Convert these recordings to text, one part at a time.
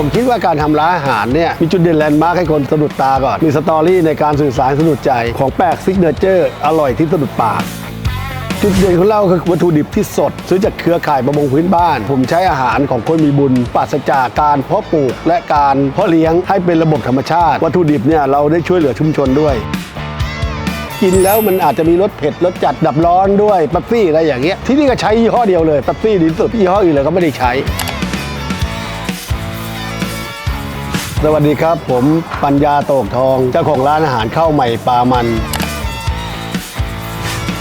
ผมคิดว่าการทำร้านอาหารเนี่ยมีจุดเด่นแลนด์มาร์คให้คนสะดุดตาก่อน มีสตอรี่ในการสื่อสารสะดุดใจของแปลกซิกเนเจอร์อร่อยที่สะดุดปากจุดเด่นของเราคือวัตถุดิบที่สด ซื้อจากเครือข่ายประมงพื้นบ้าน ผมใช้อาหารของคนมีบุญปราศจากการเพาะปลูก และการเพาะเลี้ยงให้เป็นระบบธรรมชาติ วัตถุดิบเนี่ยเราได้ช่วยเหลือชุมชนด้วย กินแล้วมันอาจจะมีรสเผ็ดรสจัดดับร้อนด้วยปั๊บซี่อะไรอย่างเงี้ยที่นี่ก็ใช้ยี่ห้อเดียวเลยปั๊บซี่ดีสุดยี่ห้ออื่นเลยก็ไม่ได้ใช้ สวัสดีครับ ผมปัญญาโตกทองเจ้าของร้านอาหารข้าวใหม่ปลามัน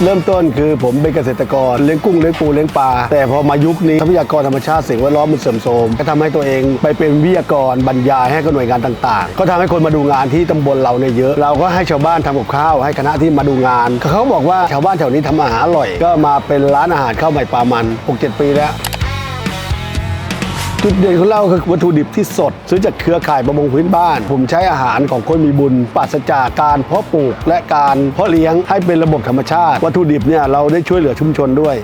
เริ่มต้นคือผมเป็นเกษตรกรเลี้ยงกุ้งเลี้ยงปูเลี้ยงปลาแต่พอมายุคนี้ทรัพยากรธรรมชาติสิ่งแวดล้อมมันเสื่อมโทรมก็ทำให้ตัวเองไปเป็นวิทยากรบรรยายให้กับหน่วยงานต่างๆ ก็ทำให้คนมาดูงานที่ตำบลเราเนี่ยเยอะ เราก็ให้ชาวบ้านทำกับข้าวให้คณะที่มาดูงานเขาบอกว่าชาวบ้านแถวนี้ทำอาหารอร่อย ก็มาเป็นร้านอาหารข้าวใหม่ปลามัน6-7ปีแล้ว จุดเด่นของเราคือวัตถุดิบที่สด ซื้อจากเครือข่ายประมงพื้นบ้าน ผมใช้อาหารของคนมีบุญปราศจากการเพาะปลูก และการเพาะเลี้ยงให้เป็นระบบธรรมชาติ วัตถุดิบเนี่ยเราได้ช่วยเหลือชุมชนด้วย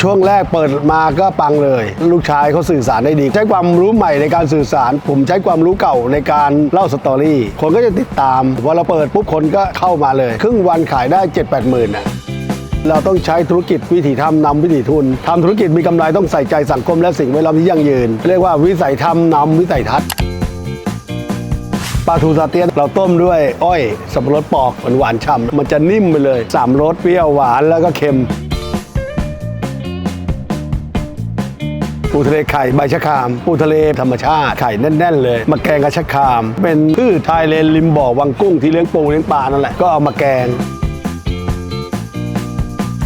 ช่วงแรกเปิดมาก็ปังเลย ลูกชายเขาสื่อสารได้ดี ใช้ความรู้ใหม่ในการสื่อสาร ผมใช้ความรู้เก่าในการเล่าสตอรี่คนก็จะติดตามพอเราเปิดปุ๊บคนก็เข้ามาเลย ครึ่งวันขายได้ 7 8หมื่นน่ะ เราต้องใช้ธุรกิจวิถีทำนำวิถีทุนทำธุรกิจมีกำไรต้องใส่ใจสังคมและสิ่งแวดล้อมที่ยั่งยืน เรียกว่าวิสัยทำนำวิสัยทัศน์ปลาทูซาเตียนเราต้มด้วยอ้อยสับปะรดปอกหวานๆฉ่ำมันจะนิ่มไปเลยสามรสเปรี้ยวหวานแล้วก็เค็มปูทะเลไข่ใบชะครามปูทะเลธรรมชาติไข่แน่น ๆ เลยมาแกงกับชะคราม เป็นพืชชายเลนริมบ่อวังกุ้งที่เลี้ยงปูเลี้ยงปลานั่นแหละก็เอามาแกง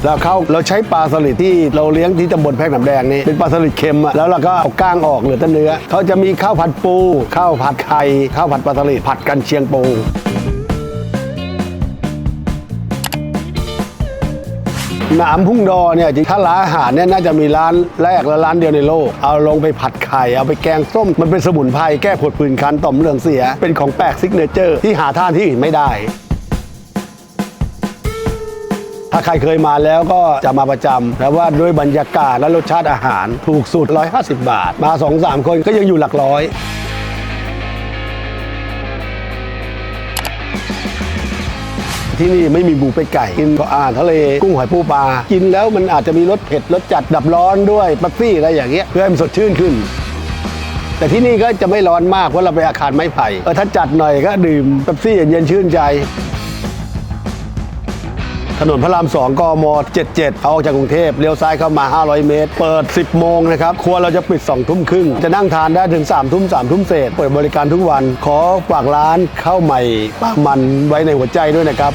แล้วเขาเราใช้ปลาสลิดที่เราเลี้ยงที่ตำบลแพรกน้ำแดงนี่เป็นปลาสลิดเค็มอะแล้วเราก็เอาก้างออกเหลือแต่เนื้อเขาจะมีข้าวผัดปู ข้าวผัดไข่ข้าวผัดปลาสลิดผัดกันเชียงปูหนามพุ่งดอเนี่ยจริงถ้าร้านอาหารเนี่ยน่าจะมีร้านแรกและร้านเดียวในโลก เอาลงไปผัดไข่เอาไปแกงส้ม มันเป็นสมุนไพรแก้ผดผื่นคันต่อมเหลืองเสีย เป็นของแปลกซิกเนเจอร์ ที่หาท่านที่อื่นไม่ได้ ถ้าใครเคยมาแล้วก็จะมาประจำแต่ว่าด้วยบรรยากาศและรสชาติอาหาร ถูกสุด 150 บาท มา 2-3 คนก็ยังอยู่หลักร้อยที่นี่ไม่มีบูเป็ดไก่ กินก็อาหารทะเลกุ้งหอยปูปลา กินแล้วมันอาจจะมีรสเผ็ดรสจัดดับร้อนด้วยปั๊บซี่อะไรอย่างเงี้ยเพื่อให้มันสดชื่นขึ้น แต่ที่นี่ก็จะไม่ร้อนมากเพราะเราไปอาคารไม้ไผ่เออถ้าจัดหน่อยก็ดื่มปั๊บซี่เย็นชื่นใจ ถนนพระราม2กม77เอาออกจากกรุงเทพเลี้ยวซ้ายเข้ามา 500 เมตร เปิด 10 โมงนะครับ ครัวเราจะปิด 2 ทุ่มครึ่ง จะนั่งทานได้ถึง 3 ทุ่ม 3 ทุ่มเศษ เปิดบริการทุกวัน ขอฝากร้านข้าวใหม่ป้ามันไว้ในหัวใจด้วยนะครับ